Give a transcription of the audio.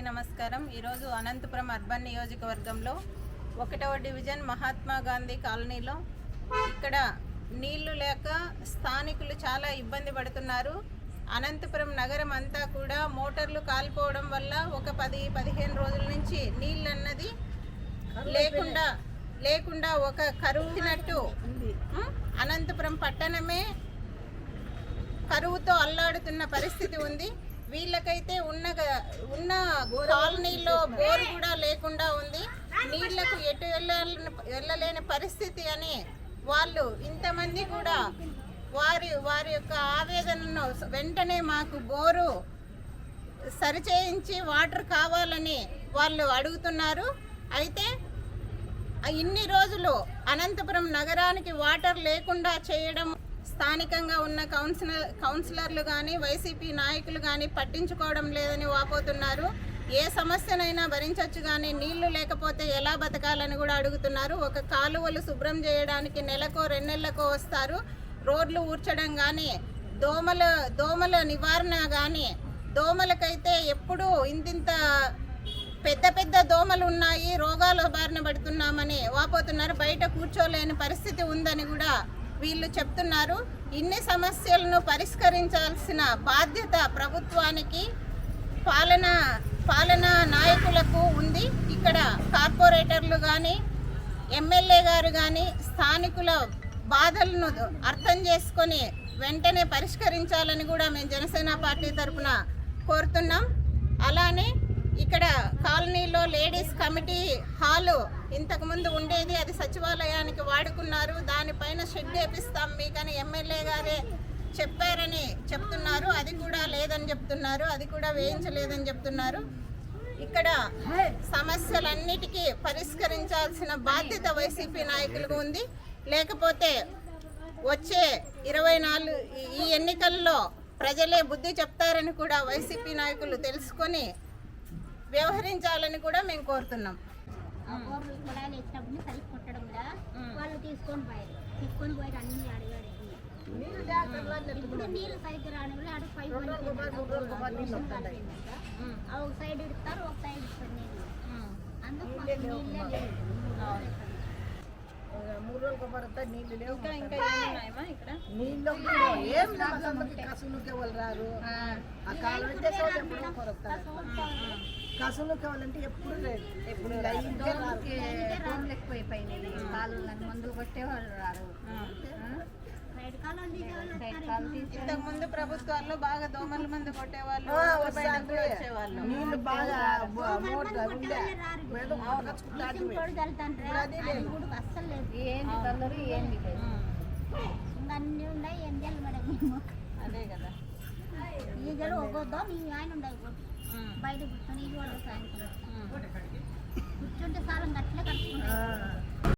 నమస్కారం. ఈరోజు అనంతపురం అర్బన్ నియోజకవర్గంలో ఒకటవ డివిజన్ మహాత్మా గాంధీ కాలనీలో ఇక్కడ నీళ్ళు లేక స్థానికులు చాలా ఇబ్బంది పడుతున్నారు. అనంతపురం నగరం అంతా కూడా మోటార్లు కాలిపోవడం వల్ల ఒక పది పదిహేను రోజుల నుంచి నీళ్ళు అన్నది లేకుండా లేకుండా ఒక కరువునట్టు అనంతపురం పట్టణమే కరువుతో అల్లాడుతున్న పరిస్థితి ఉంది. వీళ్ళకైతే ఉన్న ఉన్న కాలనీలో బోర్ కూడా లేకుండా ఉంది. నీళ్ళకు ఎటు వెళ్ళాలని వెళ్ళలేని పరిస్థితి అని వాళ్ళు ఇంతమంది కూడా వారి వారి యొక్క ఆవేదనను వెంటనే మాకు బోరు సరిచేయించి వాటర్ కావాలని వాళ్ళు అడుగుతున్నారు. అయితే ఇన్ని రోజులు అనంతపురం నగరానికి వాటర్ లేకుండా చేయడం స్థానికంగా ఉన్న కౌన్సిలర్ కౌన్సిలర్లు కానీ వైసీపీ నాయకులు కానీ పట్టించుకోవడం లేదని వాపోతున్నారు. ఏ సమస్యనైనా భరించవచ్చు కానీ నీళ్ళు లేకపోతే ఎలా బతకాలని కూడా అడుగుతున్నారు. ఒక కాలువలు శుభ్రం చేయడానికి నెలకో రెండు వస్తారు. రోడ్లు ఊడ్చడం కానీ దోమల దోమల నివారణ కానీ దోమలకైతే ఎప్పుడూ ఇంతింత పెద్ద పెద్ద దోమలు ఉన్నాయి. రోగాల బారిన పడుతున్నామని వాపోతున్నారు. బయట కూర్చోలేని పరిస్థితి ఉందని కూడా వీళ్ళు చెప్తున్నారు ఇన్ని సమస్యలను పరిష్కరించాల్సిన బాధ్యత ప్రభుత్వానికి పాలన పాలనా నాయకులకు ఉంది. ఇక్కడ కార్పొరేటర్లు కానీ ఎమ్మెల్యే గారు కానీ స్థానికుల బాధలను అర్థం చేసుకొని వెంటనే పరిష్కరించాలని కూడా మేము జనసేన పార్టీ తరఫున కోరుతున్నాం. అలానే ఇక్కడ కాలనీలో లేడీస్ కమిటీ హాలు ఇంతకుముందు ఉండేది అది సచివాలయానికి వాడుకున్నారు. దానిపైన షెడ్ వేపిస్తాం మీకని ఎమ్మెల్యే గారే చెప్పారని చెప్తున్నారు. అది కూడా లేదని చెప్తున్నారు. అది కూడా వేయించలేదని చెప్తున్నారు. ఇక్కడ సమస్యలన్నిటికీ పరిష్కరించాల్సిన బాధ్యత వైసీపీ నాయకులకు ఉంది. లేకపోతే వచ్చే ఇరవై నాలుగు ఈ ఎన్నికల్లో ప్రజలే బుద్ధి చెప్తారని కూడా వైసీపీ నాయకులు తెలుసుకొని వ్యవహరించాలని కూడా మేము కోరుతున్నాం. ఆ బోర్లు కుళాయిలు వేసినప్పుడు కొట్టడం కూడా వాళ్ళు తీసుకొని పోయారు. తీసుకొని పోయి అన్ని అడిగాడు ఇప్పుడు నీళ్ళు సరిగ్గా రాని ఆడ పైపు ఆ ఒక సైడ్ ఇడతారు ఒక సైడ్ ఇస్తారు నీళ్ళు. అందుకు నీళ్ళే మూడు రోజులకు పడతా నీళ్ళు లేవు నీళ్ళు ఏం వాళ్ళు రారు ఆ కాలం అయితే సోలు ఎప్పుడో కొరతారు కసులుకే వాళ్ళంటే ఎప్పుడు లేదు ఎప్పుడు కాళ్ళని మందులు కొట్టేవాళ్ళు రారు. ఇంతకు ముందు ప్రభుత్వాల్లో బాగా దోమల మంది కొట్టేవాళ్ళు వచ్చేవాళ్ళు నీళ్ళు బాగా అస్సలు లేదు. ఏంది ఏంది అన్ని ఉన్నాయి ఏం చేయాలి మేడం? అదే కదా. ఈగలు ఒక్కొద్దా మీ ఆయన ఉండవు. బయట కూర్చొని వాళ్ళు సాయంత్రం. కూర్చుంటే సాలం గట్లే కట్టుకుంటారు ఆ.